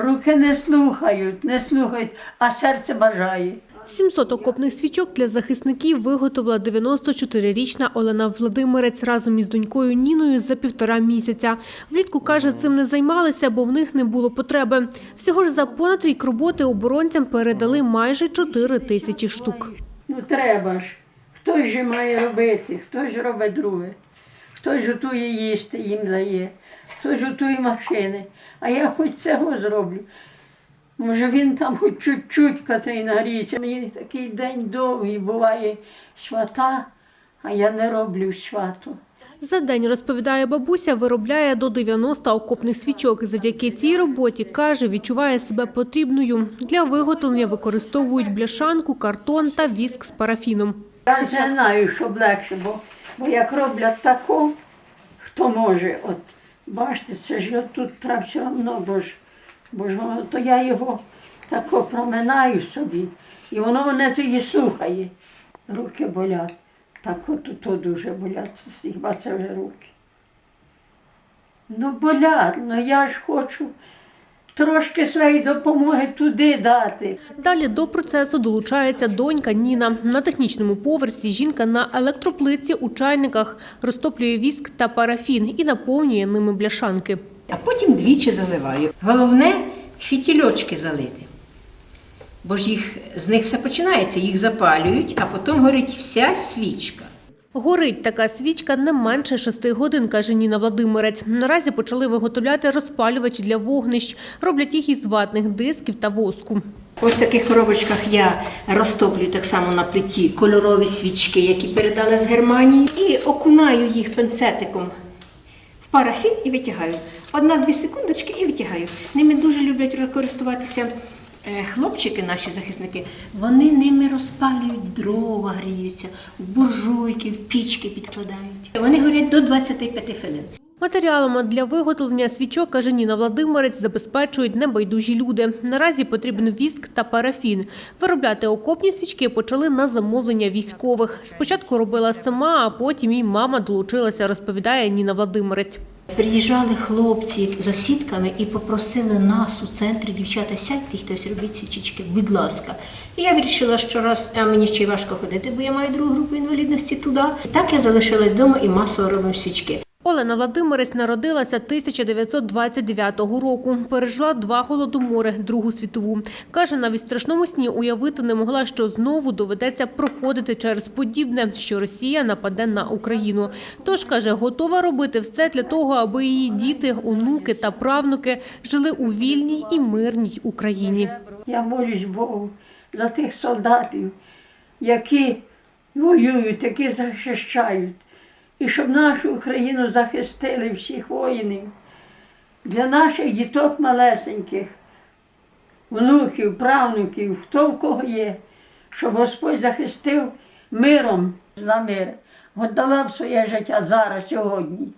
Руки не слухають, не слухають, а серце бажає. 700 окопних свічок для захисників виготовила 94-річна Олена Владимирець разом із донькою Ніною за півтора місяця. Влітку, каже, цим не займалися, бо в них не було потреби. Всього ж за понад рік роботи оборонцям передали майже 4 тисячі штук. Ну треба ж. Хтось же має робити, хтось робить друге. Хтось готує їсти, їм дає, хтось готує машини. А я хоч цього зроблю. Може він там хоч чуть-чуть котрий нагріється. Мені такий день довгий буває свята, а я не роблю свято. За день, розповідає бабуся, виробляє до 90 окопних свічок. Завдяки цій роботі, каже, відчуває себе потрібною. Для виготовлення використовують бляшанку, картон та віск з парафіном. Я вже знаю, щоб легше, бо, бо як роблять тако, хто може, от бачите, це ж я тут треба все одно, бо ж, бо ж воно, то я його тако проминаю собі, і воно мене тоді слухає. Руки болять. Так от то дуже болять, хіба це вже руки. Ну болять, ну я ж хочу трошки своєї допомоги туди дати. Далі до процесу долучається донька Ніна. На технічному поверсі жінка на електроплитці у чайниках розтоплює віск та парафін і наповнює ними бляшанки. а потім двічі заливаю. Головне фітільочки залити. Бо ж їх, з них все починається, їх запалюють, а потім горить вся свічка. Горить така свічка не менше шести годин, каже Ніна Владимирець. Наразі почали виготовляти розпалювачі для вогнищ. Роблять їх із ватних дисків та воску. Ось в таких коробочках я розтоплюю так само на плиті кольорові свічки, які передали з Германії, і окунаю їх пинцетиком в парафін і витягаю. Одна-дві секундочки і витягаю. Ними дуже люблять користуватися хлопчики, наші захисники. Вони ними розпалюють дрова, гріються, в буржуйки, в пічки підкладають. Вони горять до 25 хвилин. Матеріалами для виготовлення свічок, каже Ніна Владимирець, забезпечують небайдужі люди. Наразі потрібен віск та парафін. Виробляти окопні свічки почали на замовлення військових. Спочатку робила сама, а потім і мама долучилася, розповідає Ніна Владимирець. Приїжджали хлопці з осідками і попросили нас у центрі, дівчата, сядьте, хтось робіть свічечки, будь ласка. І я вирішила, що раз а мені ще важко ходити, бо я маю другу групу інвалідності туди. Так я залишилась вдома і масово робимо свічки. Олена Владимирець народилася 1929 року. Пережила два голодомори, Другу світову. Каже, навіть в страшному сні уявити не могла, що знову доведеться проходити через подібне, що Росія нападе на Україну. Тож каже, готова робити все для того, аби її діти, онуки та правнуки жили у вільній і мирній Україні. Я молюсь Богу за тих солдатів, які воюють, які захищають. І щоб нашу Україну захистили всіх воїнів. Для наших діток малесеньких, внуків, правнуків, хто в кого є, щоб Господь захистив миром за мир. Отдала б своє життя зараз, сьогодні.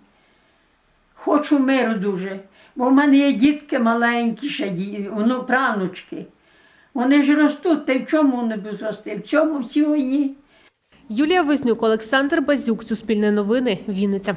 Хочу миру дуже, бо в мене є дітки маленькі, ще ді- ну, правнучки. Вони ж ростуть, та й в чому вони будуть рости? В цьому в цій війні. Юлія Вознюк, Олександр Базюк, Суспільне новини, Вінниця.